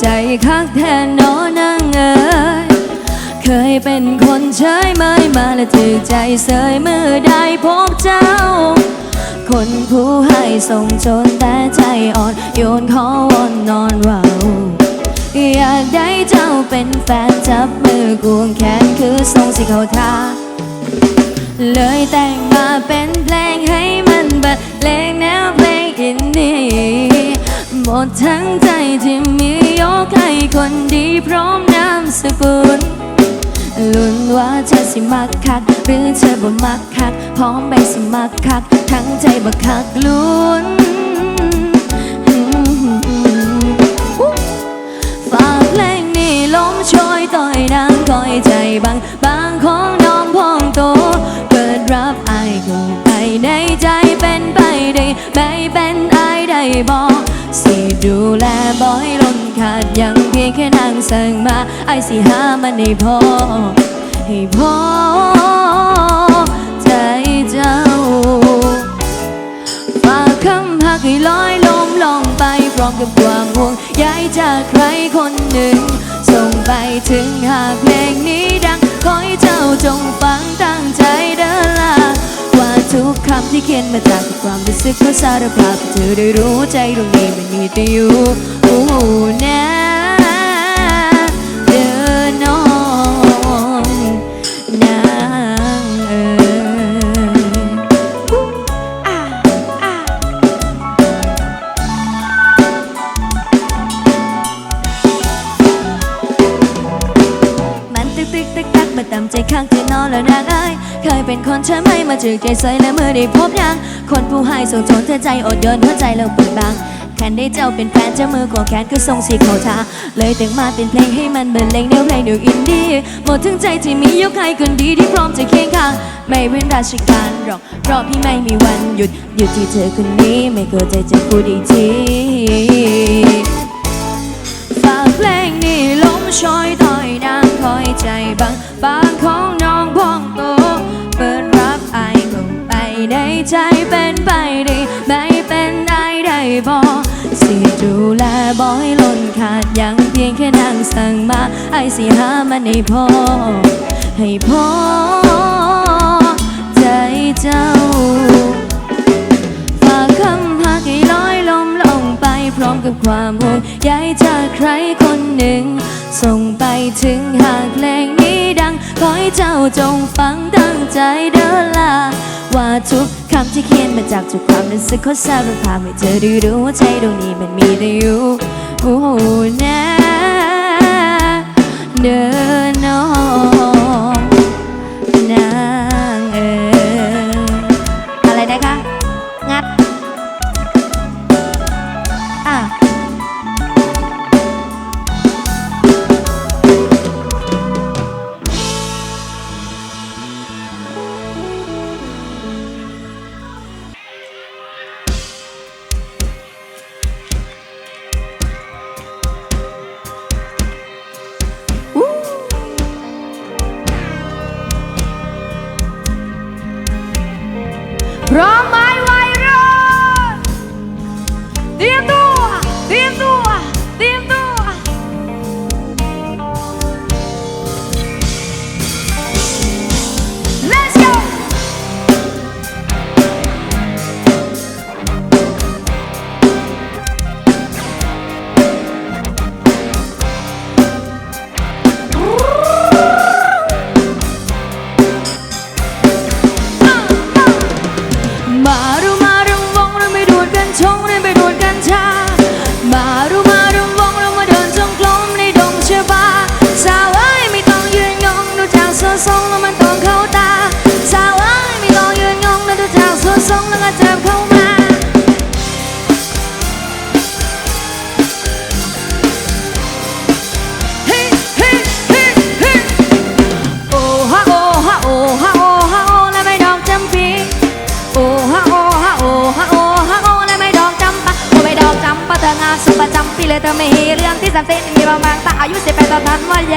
ใจคักแทนนอนางเอ๋ยเคยเป็นคนเฉยเมยมาและถือใจเสยเมื่อได้พบเจ้า คนผู้ให้ส่งจนแต่ใจอ่อนโยนขอวอนนอนเว่าอยากได้เจ้าเป็นแฟนจับมือกวงแขนคือทรงสิเขาทาเลยแต่งมาเป็นเพลงให้มันบัดเพลงแนวเพลงอินดี้ หมดทั้งใจที่มียกให้คนดีพร้อมนามสกุลลุ้นว่าเธอสิมักคัก หรือเธอบ่มักคัก พร้อมไปสิมักคัก ทั้งใจบ่คักลุ้นฝากเพลงนี้ลมช่วยต่อยนางคอยใจบางบางของน้องพองโต เกิดรับไอายเข้าไปในใจเป็นไปได้ไม่เป็นไอ ได้บอกสิดูแลบ่ให้ล้นขาดยังเพียงแค่นางสั่งมาไอายสิหามันให้พอให้พอใจเจ้าฝากคำหักให้ลอยลมลองไปพร้อมกับความห่วงใยจากใครคนหนึ่ง ส่งไปถึงหากเพลงนี้ดังขอให้เจ้าจงฟังตั้งใจเดินลา ทุกคำที่เขียนมาจากความรู้สึกเขาสารภาพเธอได้รู้ใจตรงนี้ไม่มีแต่อยู่อู้น ยเป็นคนใช่ไหมมาจืดใจใสและเมื่อได้พบนางคนผู้ให้ส่งโจนเธอใจอดโยนหัวใจแล้วเปิดบางแค่ได้เจ้าเป็นแฟนเจ้ามือกอแขนคือทรงสีเขาทาเลยแต่งมาเป็นเพลงให้มันเบรรเลงแนวเพลงเดียวอินดี้หมดทั้งใจที่มียกให้คนดีที่พร้อมจะเคียงข้างไม่เว้นราชการหรอกเพราะพี่ไม่มีวันหยุดหยุดที่เธอคนนี้ไม่เคยใจจะพูดอีกทีฝากเพลงนี้ลมชอยต่อยนางคอยใจบางบางของ ใจเป็นไปได้ไม่เป็นไอายได้บอกสิดูแลบอยล้นขาดยังเพียงแค่นางสั่งมาไอสิหามันให้พอ ให้พอใจเจ้า ฝากคำหักให้ลอยลมลงไปพร้อมกับความห่วงใยจากใครคนหนึ่ง ส่งไปถึงหากเพลงนี้ดัง ขอให้เจ้าจงฟังตั้งใจเดินลา ว่าทุกคำที่เขียนมาจากทุกความรู้สึกขอสารภาพให้เธอได้รู้ว่าใจตรงนี้มันมีแต่อยู่โอ้นะเดินน้อง Brahma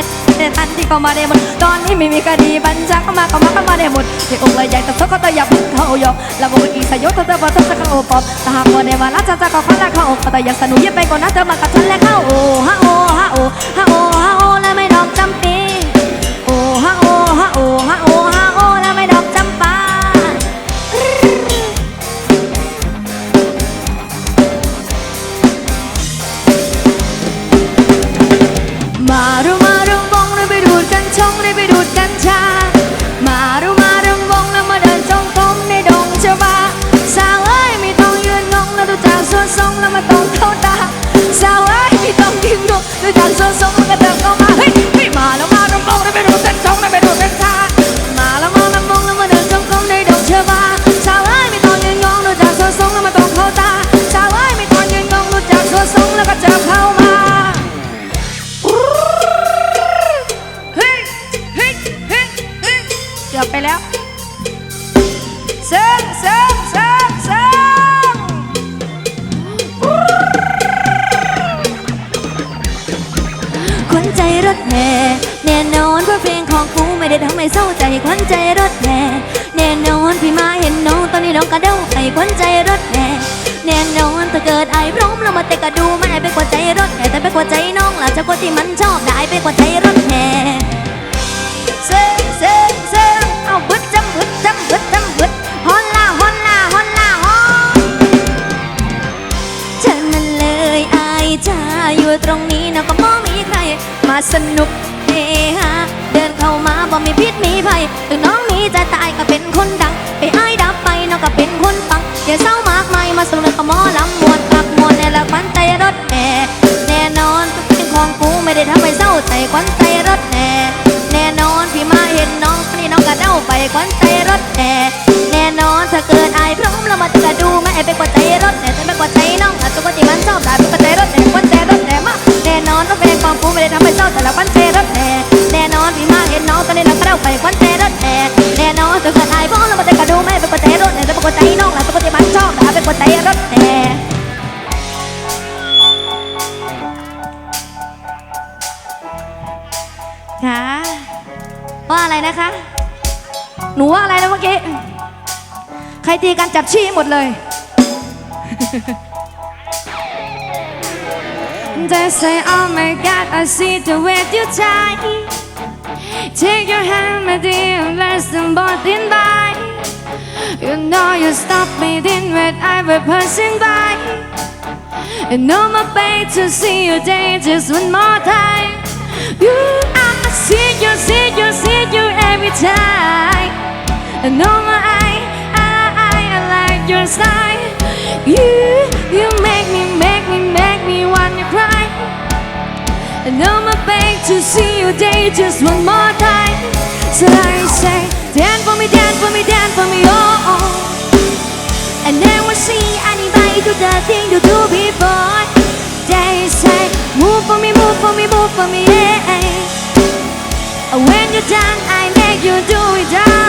ดตอนนั้นว่าเย็นแต่ทันที่ก็มาได้หมด ตอนนี้ไม่มีคดีบัญชาเข้ามาเข้ามาเข้ามาได้หมดที่อกเลยใหญ่แต่เขาก็ต้อย่าพึ่งเขายกแล้วบอกอีสยศเธอเธอพอเธอจะเข้าโอปอบถ้าหากว่าในวันนั้นจะจะก็เขาและเข้าอกแต่อยากสนุกยิ่งไปกว่านั้นเธอมากับฉันและเข้าโอ้ฮะโอ้ฮะโอ้ฮะโอฮะโอ ทำให้เศร้าใจขวัญใจรถแห่แน่นอนพี่มาเห็นน้องตอนนี้น้องกระเด้าไอ้ขวัญใจรถแห่แน่นอนถ้าเกิดไอ้พร้อมแล้วมาเตะกระดูไม่ไปกว่าใจรถแห่แต่ไปกว่าใจน้องหล่ะจะกว่าที่มันชอบได้ไปกว่าใจรถแห่เซิงเซิงเซิงเอาบึดจำบึดจำบึดจำบึดฮอนล่าฮอนล่าฮอนล่าฮอนฉันนั้นเลยไอจ้าอยู่ตรงนี้นะก็มองมีใคร มาสนุกเฮ้า บ่มีพิษมีภัยถึงน้องนี้จะตายก็เป็นคนดัง ไปอ้ายดับไปน้องก็เป็นคนฟังอย่าเศร้ามากมายมาสนุกกับหมอลำมวนปักมวนในละควันใจรถแห่แน่นอนทุกเป็นของกูไม่ได้ทำให้เศร้าใจควันใจรถแห่แน่นอนพี่มาเห็นน้องนี่น้องก็เด้าไปควันใจรถแห่แน่นอนถ้าเกิดอายพร้อมแล้วมาจะดูไม่ไปกว่าใจรถแห่แต่ไม่กว่าใจน้องอาจจะว่าที่มันชอบได้ไปกว่าใจรถแห่ควันใจรถแห่มาแน่นอนว่าเป็นของกูไม่ได้ทำให้เศร้าแต่ละควันใจรถแห่ อนที่มาเห็นน้องตอนนี้น้องก็เด้าไปควันใจรถแห่แน่นอนถ้าเกิดอายพร้อมแล้วมาจะดูไม่ไปกว่าใจรถแห่แต่ไม่กว่าใจน้องอาจจะว่าที่มันชอบได้ไปกว่าใจรถแห่ค่ะว่าอะไรนะคะ หนูว่าอะไรนะเมื่อกี้ ใครตีกันจับชี้หมดเลย They say oh my god I see the way you tie Take your hand my dear let's them both in by You know you stopped me then when I was passing by And no more pain to see you day just one more time. You, I see you, see you, see you every time. And no more I, I, I, like your style. You, you make me, make me, make me wanna cry. And pain to see you day just one more time. So I say, dance for me, dance for me, dance for me, oh. oh. I never see anybody do the thing you do before. They say, move for me, move for me, move for me, yeah. When you're done, I make you do it all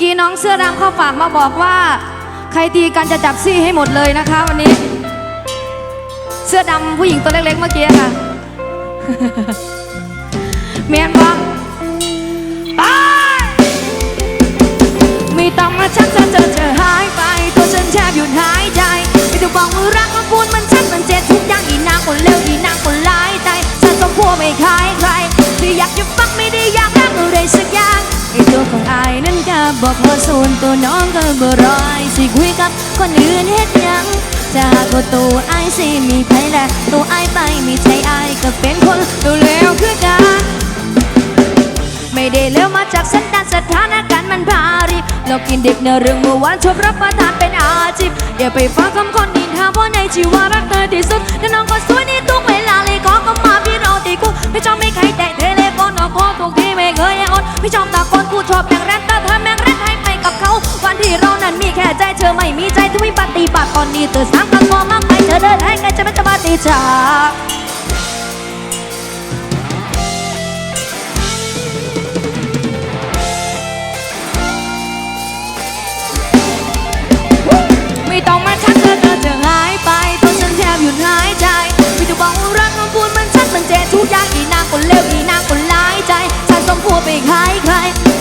กี้น้องเสื้อดำเข้าฝากมาบอกว่า ใครตีกันจะจับซี่ให้หมดเลยนะคะ วันนี้ เสื้อดำผู้หญิงตัวเล็กๆเมื่อกี้ค่ะ เมียนบอก วนตัวน้องก็บ่รอไอยสิคุยกับคนอื่นเฮ็ดหยังจะหากว่าตัวไอายสิมีใครและตัวไอายไปมีใจไอายก็เป็นคนดูเลวคือกันไม่ได้เลี้ยวมาจากสันดานสถานการณ์มันพาริบเรากินเด็กเนื้อเรื่องเมื่อวานชอบรับประทานเป็นอาชีพอย่าไปฟังคำคนนินทาเพราะในชีวารักเธอที่สุดและน้องก็สวยในทุกเวลาเลยขอก็มาพี่เราตีกูไม่ชอบไม่ใครแต่เทเลฟอนออกคอทุกที่ไม่เคยอดไม่ชอบตาคนกูชอบแบ่งแรกตาเธอแบ่ง ที่เรานั้นมีแค่ใจเธอไม่มีใจทุกวิปฏิบัติตอนนี้เธอสร้างกันพอมากไปเธอเดินให้ไงจะไม่จะมาตีจากไม่ต้องมาทักเธอเธอจะหายไปตัวฉันแทบหยุดหายใจไม่ต้องบอกว่ารักมันพูดมันชัดมันเจ็บทุกอย่างอีนางคนเลวอีนางคนร้ายใจฉันต้องพูดไปคล้ายใคร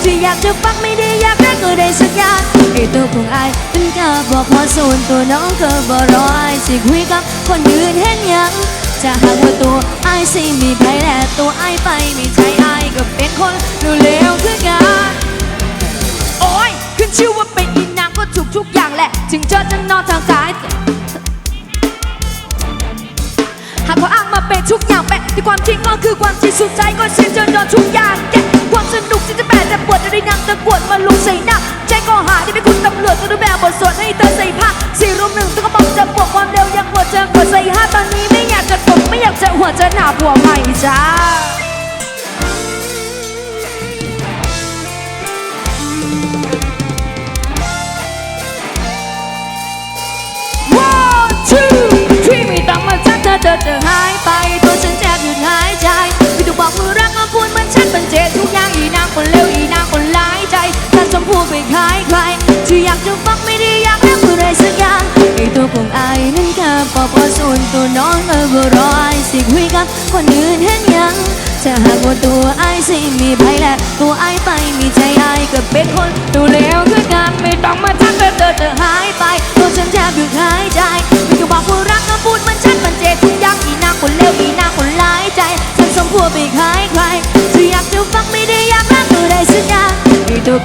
ที่อยากจะฟังไม่ได้อยากรักก็ได้สักอย่างไอ้ตัวของไอ้เป็นกาบอกพอส่วนตัวน้องก็บ่รอไอสิคุยกับคนอื่นเห็นยังจะหากว่าตัวไอสิมีใครและตัวไอไปมีใจไอก็เป็นคนดูเลวคือกันโอ้ยขึ้นชื่อว่าเป็นอีนางก็ถูกทุกอย่างแหละ ถึงเจอทั้งนอกทางกาย หากเขาอ้างมาเป็นทุกอย่างแปะแต่ความจริงก็คือความจริงสุดใจก็เสียเจอโดนทุกอย่างแกะความสนุกที่จะแปะแต่ปวดจะได้นำตะกวดมาลุกใส่หน้าแจ้งข้อหาที่เป็นคุณตำรวจจะดูแบบบทสวดให้เธอใส่ผ้าสี่รุมหนึ่งต้องกระบอกจะบวกความเร็วยังหัวเจอกดใส่ห้าตอนนี้ไม่อยากจะตกไม่อยากจะหัวจะหนาผัวใหม่จ้า เธอจะหายไปตัวฉันแทบหยุดหายใจไม่ต้องบอกมือรักมาพูดมันชัดมันเจทุกอย่างอีนางคนเลวอีนางคนร้ายใจฉันพูดไปคล้ายใครที่อยากจะฟังไม่ได้อยากรักอะไรสักอย่างไอตัวของอายนั้นแค่พอพอส่วนตัวน้องเออบ่รอไอยสิคุยกับคนอื่นเห็นยังถ้าหากว่าตัวไอายสิมีภัยและตัวไอายไปมีใจไอายก็เป็นคนดูแล้วคือกันไม่ต้องมาทักเธอเธอจะหายไปตัวฉันแทบหยุดหายใจ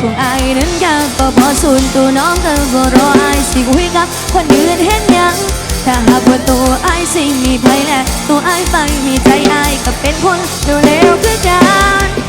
ของไอ้นั้นยากก็พอสุนตัวน้องก็บ่รอไอ้สิคุยกับคนอื่นเห็นยังถ้าหากว่าตัวไอ้สิมีภัยและตัวไอ้ไปมีใจไอ้ก็เป็นคนดูเลวคือกัน